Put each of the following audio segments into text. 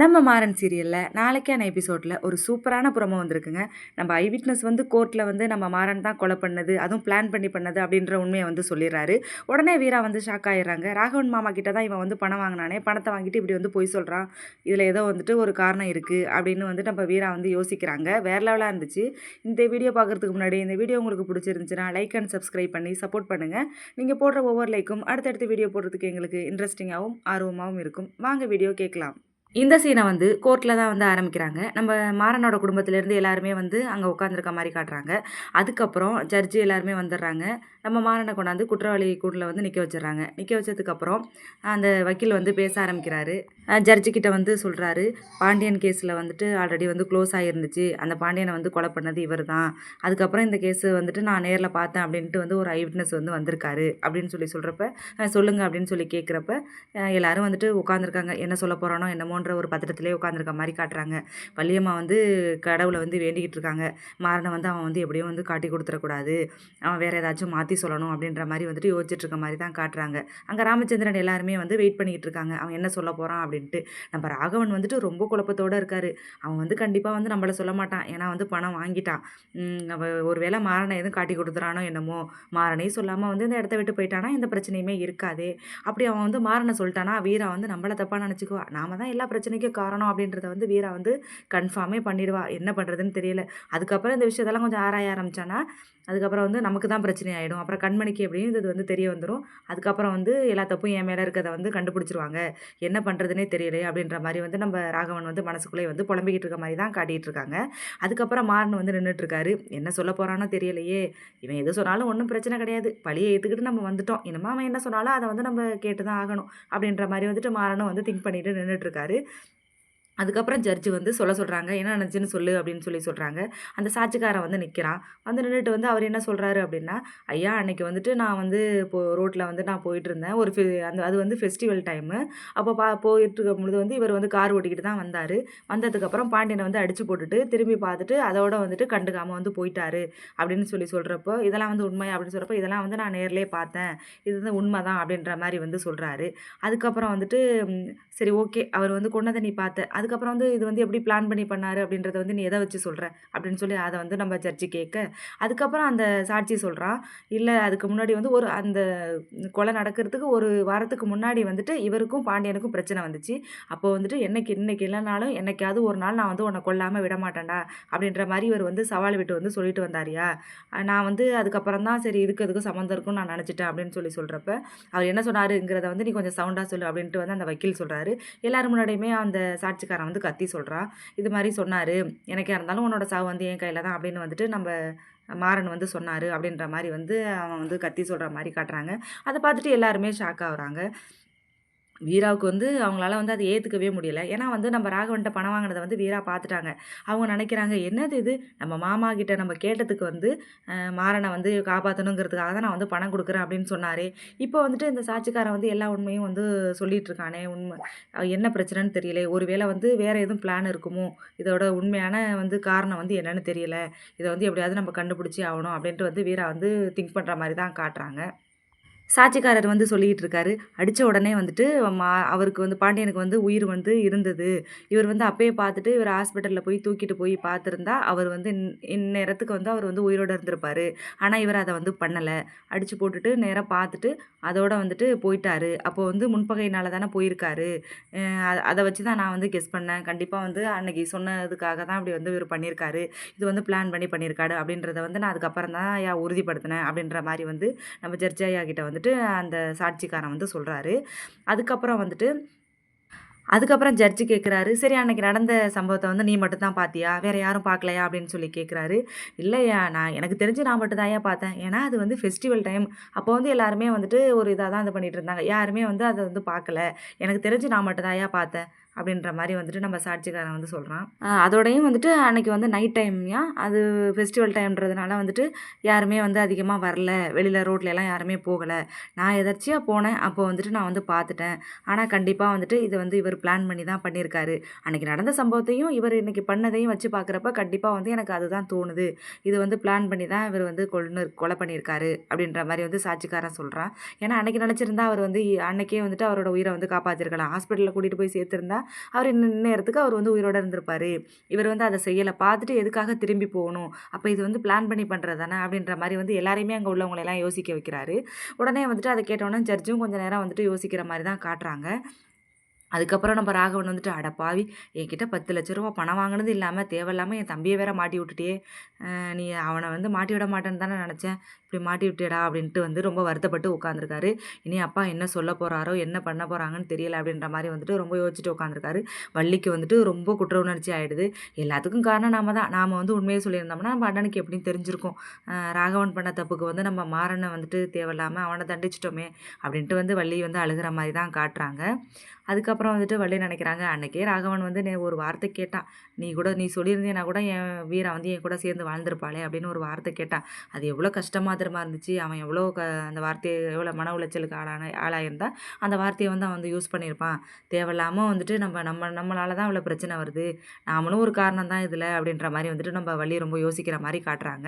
நம்ம மாறன் சீரியலில் நாளைக்கான எபிசோடில் ஒரு சூப்பரான புறமோ வந்திருக்குங்க. நம்ம ஐ விட்னஸ் வந்து கோர்ட்டில் வந்து நம்ம மாறன் தான் கொலை பண்ணது அதுவும் பிளான் பண்ணி பண்ணது அப்படின்ற உண்மையை வந்து சொல்லிடுறாரு. உடனே வீரா வந்து ஷாக் ஆகிடுறாங்க ராகவன் மாமா கிட்ட தான் இவன் வந்து பணம் வாங்கினானே பணத்தை வாங்கிட்டு இப்படி வந்து போய் சொல்கிறான் இதில் ஏதோ வந்துட்டு ஒரு காரணம் இருக்குது அப்படின்னு வந்து நம்ம வீரா வந்து யோசிக்கிறாங்க. வேற லெவலாக இருந்துச்சு. இந்த வீடியோ பார்க்குறதுக்கு முன்னாடி இந்த வீடியோ உங்களுக்கு பிடிச்சிருந்துச்சுன்னா லைக் அண்ட் சப்ஸ்கிரைப் பண்ணி சப்போர்ட் பண்ணுங்கள் நீங்கள் போடுற ஒவ்வொரு லைக்கும் அடுத்தடுத்து வீடியோ போடுறதுக்கு எங்களுக்கு இன்ட்ரெஸ்டிங்காகவும் ஆர்வமாகவும் இருக்கும். வாங்க வீடியோ கேட்கலாம். இந்த சீனை வந்து கோர்ட்டில் தான் வந்து ஆரம்பிக்கிறாங்க. நம்ம மாறனோட குடும்பத்திலேருந்து எல்லாருமே வந்து அங்கே உட்காந்துருக்க மாதிரி காட்டுறாங்க. அதுக்கப்புறம் ஜட்ஜி எல்லாருமே வந்துடுறாங்க. நம்ம மாறனை கொண்டாந்து குற்றவாளி கூட்டில் வந்து நிற்க வச்சிடறாங்க. நிற்க வச்சதுக்கப்புறம் அந்த வக்கீல் வந்து பேச ஆரம்பிக்கிறாரு. ஜட்ஜி வந்து சொல்கிறாரு பாண்டியன் கேஸில் வந்துட்டு ஆல்ரெடி வந்து க்ளோஸ் ஆகிருந்துச்சு அந்த பாண்டியனை வந்து கொலை பண்ணது இவர் தான் அதுக்கப்புறம் இந்த கேஸ் வந்துட்டு நான் நேரில் பார்த்தேன் அப்படின்ட்டு வந்து ஒரு ஐ விட்னஸ் வந்து வந்திருக்காரு அப்படின்னு சொல்லி சொல்கிறப்ப சொல்லுங்கள் அப்படின்னு சொல்லி கேட்குறப்ப எல்லாரும் வந்துட்டு உட்காந்துருக்காங்க என்ன சொல்ல போகிறானோ என்னமோன்ற ஒரு பத்திரத்திலே உட்காந்துருக்க மாதிரி காட்டுறாங்க. வள்ளியம்மா வந்து கடவுளை வந்து வேண்டிக்கிட்டு இருக்காங்க. மாறனை வந்து அவன் வந்து எப்படியும் வந்து காட்டி கொடுத்துடக்கூடாது. அவன் வேறு ஏதாச்சும் மாற்றி சொல்லணும் அப்படின்ற மாதிரி வந்துட்டு யோசிச்சுட்டு இருக்க மாதிரி தான் காட்டுறாங்க. அங்கே ராமச்சந்திரன் எல்லாருமே வந்து வெயிட் பண்ணிகிட்டு இருக்காங்க அவன் என்ன சொல்ல போகிறான் அப்படின்ட்டு. நம்ம ராகவன் வந்துட்டு ரொம்ப குழப்பத்தோடு இருக்கார். அவன் வந்து கண்டிப்பாக வந்து நம்மளை சொல்ல மாட்டான். ஏன்னா வந்து பணம் வாங்கிட்டான். அவன் ஒரு வேளை மாறனை எதுவும் காட்டி கொடுத்துறானோ என்னமோ. மாறனையும் சொல்லாமல் வந்து இந்த இடத்த விட்டு போயிட்டானா எந்த பிரச்சனையுமே இருக்காதே. அப்படி அவன் வந்து மாறனை சொல்லிட்டானா வீரா வந்து நம்மளை தப்பாக நினச்சிக்குவா. நாம தான் எல்லா பிரச்சனைக்கும் காரணம் அப்படின்றத வந்து வீரா வந்து கன்ஃபார்மே பண்ணிடுவா. என்ன பண்ணுறதுன்னு தெரியல. அதுக்கப்புறம் இந்த விஷயத்தெல்லாம் கொஞ்சம் ஆராய ஆரம்பிச்சானா அதுக்கப்புறம் வந்து நமக்கு தான் பிரச்சனை ஆகிடும் அப்புறம் கண்மணிக்கு எப்படின்னு இது வந்து தெரிய வந்துடும் அதுக்கப்புறம் வந்து எல்லா தப்பும் என் மேலே இருக்கிறத வந்து கண்டுபிடிச்சிருவாங்க. என்ன பண்ணுறதுனே தெரியலையே அப்படின்ற மாதிரி வந்து நம்ம ராகவன் வந்து மனசுக்குள்ளே வந்து புலம்பிக்கிட்டு இருக்க மாதிரி தான் காட்டிகிட்டு இருக்காங்க. அதுக்கப்புறம் மாறன் வந்து நின்றுட்டுருக்காரு என்ன சொல்ல போகிறானோ தெரியலையே. இவன் எது சொன்னாலும் ஒன்றும் பிரச்சனை கிடையாது. பழியை ஏற்றுக்கிட்டு நம்ம வந்துட்டோம். இனிமே அவன் என்ன சொன்னாலும் அதை வந்து நம்ம கேட்டு தான் ஆகணும் அப்படின்ற மாதிரி வந்துட்டு மாறனும் வந்து திங்க் பண்ணிட்டு நின்றுட்டுருக்காரு அதுக்கப்புறம் ஜட்ஜு வந்து சொல்ல சொல்கிறாங்க என்ன நினச்சின்னு சொல்லு அப்படின்னு சொல்லி சொல்கிறாங்க அந்த சாட்சிக்காரன் வந்து நிற்கிறான் வந்து நின்றுட்டு வந்து அவர் என்ன சொல்கிறாரு அப்படின்னா ஐயா அன்னைக்கு வந்துட்டு நான் வந்து இப்போ ரோட்டில் வந்து நான் போயிட்டு இருந்தேன். ஒரு ஃபெ அந்த அது வந்து ஃபெஸ்டிவல் டைமு அப்போ பா போயிட்டு இருக்கும் பொழுது வந்து இவர் வந்து கார் ஓட்டிக்கிட்டு தான் வந்தார். வந்ததுக்கப்புறம் பாண்டியனை வந்து அடித்து போட்டுட்டு திரும்பி பார்த்துட்டு அதோட வந்துட்டு கண்டுக்காமல் வந்து போயிட்டாரு அப்படின்னு சொல்லி சொல்கிறப்போ இதெல்லாம் வந்து உண்மை அப்படின்னு சொல்கிறப்போ இதெல்லாம் வந்து நான் நேர்லேயே பார்த்தேன். இது வந்து உண்மை தான் அப்படின்ற மாதிரி வந்து சொல்கிறாரு அதுக்கப்புறம் வந்துட்டு சரி ஓகே. அவர் வந்து கொண்டதை நீ பார்த்த. அதுக்கப்புறம் வந்து இது வந்து எப்படி பிளான் பண்ணி பண்ணார் அப்படின்றத வந்து நீ எதை வச்சு சொல்கிற அப்படின்னு சொல்லி அதை வந்து நம்ம ஜட்ஜி கேட்க. அதுக்கப்புறம் அந்த சாட்சி சொல்கிறான் இல்லை அதுக்கு முன்னாடி வந்து ஒரு அந்த கொலை நடக்கிறதுக்கு ஒரு வாரத்துக்கு முன்னாடி வந்துட்டு இவருக்கும் பாண்டியனுக்கும் பிரச்சனை வந்துச்சு. அப்போ வந்துட்டு என்னைக்கு இன்னைக்கு இல்லைனாலும் என்னைக்காவது ஒரு நாள் நான் வந்து உன்னை கொல்லாமல் விட மாட்டேன்டா அப்படின்ற மாதிரி இவர் வந்து சவால் விட்டு வந்து சொல்லிட்டு வந்தாரியா? நான் வந்து அதுக்கப்புறம் தான் சரி இதுக்கு எதுக்கும் சம்மந்தம் இருக்கும்னு நான் நினச்சிட்டேன் அப்படின்னு சொல்லி சொல்கிறப்ப அவர் என்ன சொன்னாருங்கிறத வந்து நீ கொஞ்சம் சவுண்டாக சொல்லு அப்படின்ட்டு வந்து அந்த வக்கீல் சொல்கிறாரு எல்லாரும் முன்னாடியுமே அந்த சாட்சிக்காரன் வந்து கத்தி சொல்கிறா இது மாதிரி சொன்னார். எனக்கே இருந்தாலும் உன்னோட சாவு வந்து என் கையில் தான் அப்படின்னு வந்துட்டு நம்ம மாறன் வந்து சொன்னார் அப்படின்ற மாதிரி வந்து அவன் வந்து கத்தி சொல்கிற மாதிரி காட்டுறாங்க. அதை பார்த்துட்டு எல்லாருமே ஷாக் ஆகுறாங்க. வீராவுக்கு வந்து அவங்களால வந்து அதை ஏற்றுக்கவே முடியல. ஏன்னா வந்து நம்ம ராகவன்ட்ட பணம் வாங்கினதை வந்து வீரா பார்த்துட்டாங்க அவங்க நினைக்கிறாங்க என்னது இது? நம்ம மாமா கிட்ட நம்ம கேட்டதுக்கு வந்து மாறனை வந்து காப்பாற்றணுங்கிறதுக்காக தான் நான் வந்து பணம் கொடுக்குறேன் அப்படின்னு சொன்னார். இப்போ வந்துட்டு இந்த சாட்சிக்காரன் வந்து எல்லா உண்மையும் வந்து சொல்லிட்டு இருக்கானே உண்மை. என்ன பிரச்சனைன்னு தெரியல. ஒருவேளை வந்து வேறு எதுவும் பிளான் இருக்குமோ? இதோட உண்மையான வந்து காரணம் வந்து என்னன்னு தெரியல. இதை வந்து எப்படியாவது நம்ம கண்டுபிடிச்சி ஆகணும் அப்படின்ட்டு வந்து வீரா வந்து திங்க் பண்ணுற மாதிரி தான் காட்டுறாங்க. சாட்சிக்காரர் வந்து சொல்லிகிட்டு இருக்காரு அடித்த உடனே வந்துட்டு மா அவருக்கு வந்து பாண்டியனுக்கு வந்து உயிர் வந்து இருந்தது. இவர் வந்து அப்பயே பார்த்துட்டு இவர் ஹாஸ்பிட்டலில் போய் தூக்கிட்டு போய் பார்த்துருந்தா அவர் வந்து இந்நேரத்துக்கு வந்து அவர் வந்து உயிரோடு இருந்திருப்பார். ஆனால் இவர் அதை வந்து பண்ணலை. அடித்து போட்டுட்டு நேராக பார்த்துட்டு அதோட வந்துட்டு போயிட்டாரு. அப்போ வந்து முன்பகையினால தானே போயிருக்காரு. அதை வச்சு தான் நான் வந்து கெஸ் பண்ணேன். கண்டிப்பாக வந்து அன்னைக்கு சொன்னதுக்காக தான் அப்படி வந்து இவர் பண்ணியிருக்காரு இது வந்து பிளான் பண்ணி பண்ணியிருக்காரு அப்படின்றத வந்து நான் அதுக்கப்புறம் தான் யா உறுதிப்படுத்தினேன் அப்படின்ற மாதிரி வந்து நம்ம ஜட்ஜ் ஐயா கிட்ட வந்து வந்துட்டு அந்த சாட்சிக்காரன் வந்து சொல்கிறாரு அதுக்கப்புறம் வந்துட்டு அதுக்கப்புறம் ஜட்ஜு கேட்குறாரு சரி அன்னைக்கு நடந்த சம்பவத்தை வந்து நீ மட்டும் தான் பார்த்தியா வேறு யாரும் பார்க்கலையா அப்படின்னு சொல்லி கேட்குறாரு இல்லையா நான் எனக்கு தெரிஞ்சு நான் மட்டும் தான் பார்த்தேன்? ஏன்னா அது வந்து ஃபெஸ்டிவல் டைம் அப்போ வந்து எல்லாருமே வந்துட்டு ஒரு இதாக தான் இது பண்ணிகிட்டு இருந்தாங்க. யாருமே வந்து அதை வந்து பார்க்கல எனக்கு தெரிஞ்சு நான் மட்டும் தான் பார்த்தேன்? அப்படின்ற மாதிரி வந்துட்டு நம்ம சாட்சிக்காரன் வந்து சொல்கிறான் அதோடையும் வந்துட்டு அன்னைக்கு வந்து நைட் டைம்யா அது ஃபெஸ்டிவல் டைம்ன்றதுனால வந்துட்டு யாருமே வந்து அதிகமாக வரல. வெளியில் ரோட்லலாம் எல்லாம் யாருமே போகலை. நான் எதாச்சியாக போனேன். அப்போ வந்துட்டு நான் வந்து பார்த்துட்டேன் ஆனால் கண்டிப்பாக வந்துட்டு இது வந்து இவர் பிளான் பண்ணி தான் பண்ணியிருக்காரு அன்றைக்கி நடந்த சம்பவத்தையும் இவர் இன்றைக்கி பண்ணதையும் வச்சு பார்க்குறப்ப கண்டிப்பாக வந்து எனக்கு அதுதான் தோணுது. இது வந்து பிளான் பண்ணி தான் இவர் வந்து கொண்டு கொலை பண்ணியிருக்காரு அப்படின்ற மாதிரி வந்து சாட்சிக்காரன் சொல்கிறான் ஏன்னா அன்னைக்கு நினச்சிருந்தா அவர் வந்து அன்னைக்கே வந்துட்டு அவரோட உயிரை வந்து காப்பாற்றிருக்கலாம் ஹாஸ்பிட்டலில் கூட்டிகிட்டு போய் சேர்த்துருந்தா அவர் நேரத்துக்கு அவர் வந்து உயிரோட இருந்திருப்பார். இவர் வந்து அதை செய்யலை. பார்த்துட்டு எதுக்காக திரும்பி போகணும்? அப்போ இது வந்து பிளான் பண்ணி பண்ணுறது தானே அப்படின்ற மாதிரி வந்து எல்லாரையுமே அங்கே உள்ளவங்களெல்லாம் யோசிக்க வைக்கிறாரு. உடனே வந்துட்டு அதை கேட்டோன்னே ஜட்ஜும் கொஞ்சம் நேரம் வந்துட்டு யோசிக்கிற மாதிரி தான் காட்டுறாங்க. அதுக்கப்புறம் நம்ம ராகவன் வந்துட்டு அடப்பாவி என்கிட்ட பத்து லட்ச ரூபா பணம் வாங்கினது இல்லாமல் தேவையில்லாமல் என் தம்பியை வேற மாட்டி விட்டுட்டே நீ அவனை வந்து மாட்டி விட மாட்டேன்னு தானே நினச்சேன். இப்படி மாட்டி விட்டேடா அப்படின்ட்டு வந்து ரொம்ப வருத்தப்பட்டு உட்காந்துருக்காரு இனி அப்பா என்ன சொல்ல போகிறாரோ என்ன பண்ண போகிறாங்கன்னு தெரியல அப்படின்ற மாதிரி வந்துட்டு ரொம்ப யோசிச்சுட்டு உட்காந்துருக்காரு வள்ளிக்கு வந்துட்டு ரொம்ப குற்ற உணர்ச்சி ஆகிடுது எல்லாத்துக்கும் காரணம் நாம தான். நாம் வந்து உண்மையை சொல்லியிருந்தோம்னா நம்ம அண்ணனுக்கு எப்படின்னு தெரிஞ்சிருக்கும். ராகவன் பண்ண தப்புக்கு வந்து நம்ம மாறனை வந்துட்டு தேவையில்லாமல் அவனை தண்டிச்சிட்டோமே அப்படின்ட்டு வந்து வள்ளி வந்து அழுகிற மாதிரி தான் காட்டுறாங்க. அதுக்கப்புறம் வந்துட்டு வள்ளி நினைக்கிறாங்க. அன்னைக்கே ராகவன் வந்து நே ஒரு வார்த்தை கேட்டான். நீ கூட நீ சொல்லியிருந்தேன்னா கூட என் வீரா வந்து என் கூட சேர்ந்து வாழ்ந்திருப்பாளே அப்படின்னு ஒரு வார்த்தை கேட்டான். அது எவ்வளோ கஷ்டமாக திரும்ப இருந்துச்சு. அவன் எவ்வளோ க அந்த வார்த்தையை எவ்வளோ மன உளைச்சலுக்கு ஆளான ஆளாயிருந்தா அந்த வார்த்தையை வந்து அவன் வந்து யூஸ் பண்ணியிருப்பான். தேவையில்லாமல் வந்துட்டு நம்ம நம்ம நம்மளால தான் இவ்வளோ பிரச்சனை வருது. நாமளும் ஒரு காரணம் தான் இதில் அப்படின்ற மாதிரி வந்துட்டு நம்ம வள்ளி ரொம்ப யோசிக்கிற மாதிரி காட்டுறாங்க.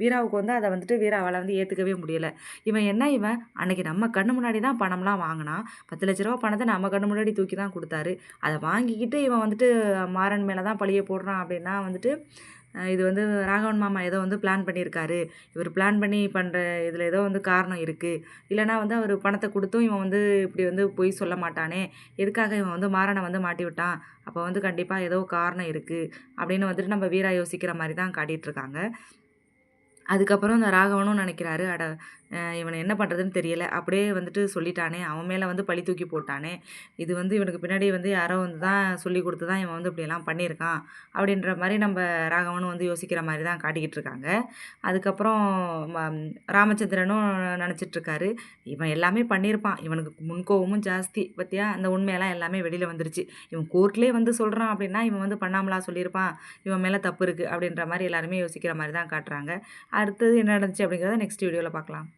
வீராவுக்கு வந்து அதை வந்துட்டு வீராவால் வந்து ஏற்றுக்கவே முடியலை. இவன் என்ன இவன்? அன்னைக்கு நம்ம கண்ணு முன்னாடி தான் பணம்லாம் வாங்கினான். பத்து லட்ச ரூபா பணத்தை நம்ம கண்ணு முன்னாடி தூக்கி தான் கொடுத்தாரு. அதை வாங்கிக்கிட்டு இவன் வந்துட்டு மாறன் மேலே தான் பழிய போடுறான் அப்படின்னா வந்துட்டு இது வந்து ராகவன் மாமா ஏதோ வந்து பிளான் பண்ணியிருக்காரு. இவர் பிளான் பண்ணி பண்ணுற இதில் ஏதோ வந்து காரணம் இருக்குது இல்லைனா வந்து அவர் பணத்தை கொடுத்தும் இவன் வந்து இப்படி வந்து பொய் சொல்ல மாட்டானே. எதுக்காக இவன் வந்து மாறனை வந்து மாட்டி விட்டான்? அப்போ வந்து கண்டிப்பாக ஏதோ காரணம் இருக்குது அப்படின்னு வந்துட்டு நம்ம வீரா யோசிக்கிற மாதிரி தான் காட்டிகிட்ருக்காங்க அதுக்கப்புறம் இந்த ராகவனும் நினைக்கிறாரு அட இவனை என்ன பண்ணுறதுன்னு தெரியல. அப்படியே வந்துட்டு சொல்லிட்டானே. அவன் மேலே வந்து பழி தூக்கி போட்டானே. இது வந்து இவனுக்கு பின்னாடி வந்து யாரோ வந்து தான் சொல்லி கொடுத்து தான் இவன் வந்து இப்படியெல்லாம் பண்ணியிருக்கான். அப்படின்ற மாதிரி நம்ம ராகவனும் வந்து யோசிக்கிற மாதிரி தான் காட்டிக்கிட்டு இருக்காங்க. அதுக்கப்புறம் ராமச்சந்திரனும் நினச்சிட்ருக்காரு இவன் எல்லாமே பண்ணியிருப்பான். இவனுக்கு முன்கோவமும் ஜாஸ்தி. பற்றியா அந்த உண்மையெல்லாம் எல்லாமே வெளியில் வந்துருச்சு. இவன் கோர்ட்லேயே வந்து சொல்கிறான் அப்படின்னா இவன் வந்து பண்ணாமலா சொல்லியிருப்பான். இவன் மேலே தப்பு இருக்குது அப்படின்ற மாதிரி எல்லாருமே யோசிக்கிற மாதிரி தான் காட்டுறாங்க. அடுத்தது என்ன நடந்துச்சு அப்படிங்கிறத நெக்ஸ்ட் வீடியோவில் பார்க்கலாம்.